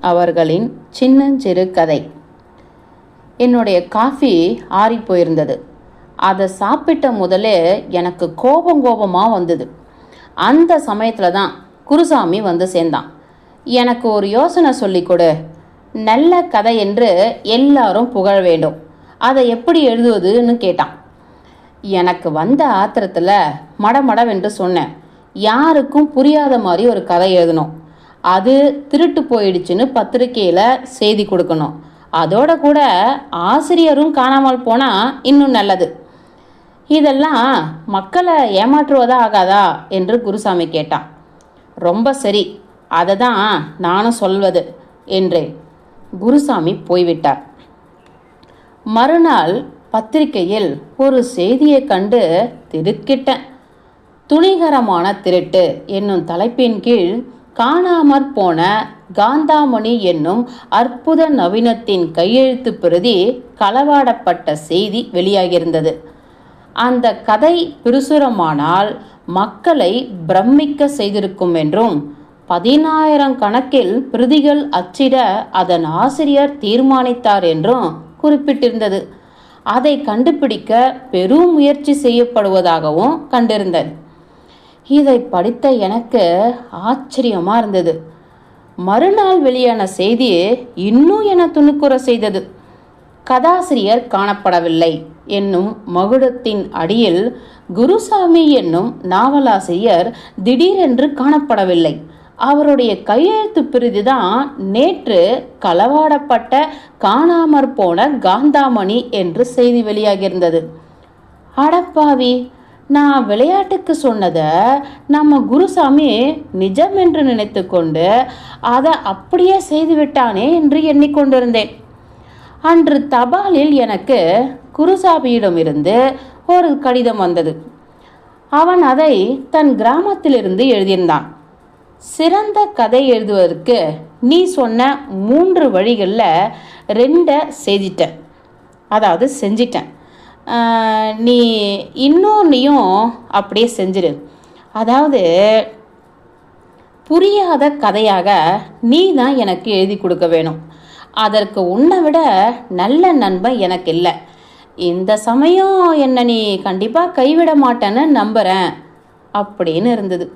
அவர்களின் சின்னஞ்சிறு கதை. என்னுடைய காஃபி ஆறி போயிருந்தது. அதை சாப்பிட்ட முதலே எனக்கு கோபம் கோபமாக வந்தது. அந்த சமயத்தில் தான் குருசாமி வந்து சேர்ந்தான். எனக்கு ஒரு யோசனை சொல்லிக் கொடு. நல்ல கதை என்று எல்லாரும் புகழ வேண்டும். அதை எப்படி எழுதுவதுன்னு கேட்டான். எனக்கு வந்த ஆத்திரத்தில் மடமடவென்று சொன்னேன். யாருக்கும் புரியாத மாதிரி ஒரு கதை எழுதணும். அது திருட்டு போயிடுச்சுன்னு பத்திரிக்கையில் செய்தி கொடுக்கணும். அதோட கூட ஆசிரியரும் காணாமல் போனால் இன்னும் நல்லது. இதெல்லாம் மக்களை ஏமாற்றுவதா ஆகாதா? என்று குருசாமி கேட்டான். ரொம்ப சரி அதை தான் நானும் சொல்வது என்றேன். குருசாமி போய்விட்டார். மறுநாள் பத்திரிகையில் ஒரு செய்தியை கண்டு திடுக்கிட்டேன். துணிகரமான திருட்டு என்னும் தலைப்பின் கீழ் காணாமற் போன காந்தாமணி என்னும் அற்புத நவீனத்தின் கையெழுத்து பிரதி களவாடப்பட்ட செய்தி வெளியாகியிருந்தது. அந்த கதை பிரசுரமானால் மக்களை பிரமிக்க செய்திருக்கும் என்றும் பதினாயிரம் கணக்கில் பிரதிகள் அச்சிட அதன் ஆசிரியர் தீர்மானித்தார் என்றும் குறிப்பிட்டிருந்தது. அதை கண்டுபிடிக்க பெரும் முயற்சி செய்யப்படுவதாகவும் கண்டிருந்தது. இதை படித்த எனக்கு ஆச்சரியமாக இருந்தது. மறுநாள் வெளியான செய்தி இன்னும் என துணுக்குற செய்தது. கதாசிரியர் காணப்படவில்லை என்னும் மகுடத்தின் அடியில் குருசாமி என்னும் நாவலாசிரியர் திடீரென்று காணப்படவில்லை. அவருடைய கையெழுத்து பிரதிதான் நேற்று களவாடப்பட்ட காணாமற் போன காந்தாமணி என்று செய்தி வெளியாகியிருந்தது. அடப்பாவி! நான் விளையாட்டுக்கு சொன்னதை நம்ம குருசாமி நிஜம் என்று நினைத்து கொண்டு அதை அப்படியே செய்துவிட்டானே என்று எண்ணிக்கொண்டிருந்தேன். அன்று தபாலில் எனக்கு குருசாமியிடமிருந்து ஒரு கடிதம் வந்தது. அவன் அதை தன் கிராமத்திலிருந்து எழுதியிருந்தான். சிறந்த கதை எழுதுவதற்கு நீ சொன்ன மூன்று வழிகளில் ரெண்டை செய்திட்டேன். அதாவது செஞ்சிட்டேன். நீ இன்னொன்றையும் அப்படியே செஞ்சிரு. அதாவது புரியாத கதையாக நீ தான் எனக்கு எழுதி கொடுக்க வேணும். அதற்கு உன்னை விட நல்ல நண்பன் எனக்கு இல்லை. இந்த சமயம் என்னை நீ கண்டிப்பாக கைவிட மாட்டேன்னு நம்புகிறேன் அப்படின்னு இருந்தது.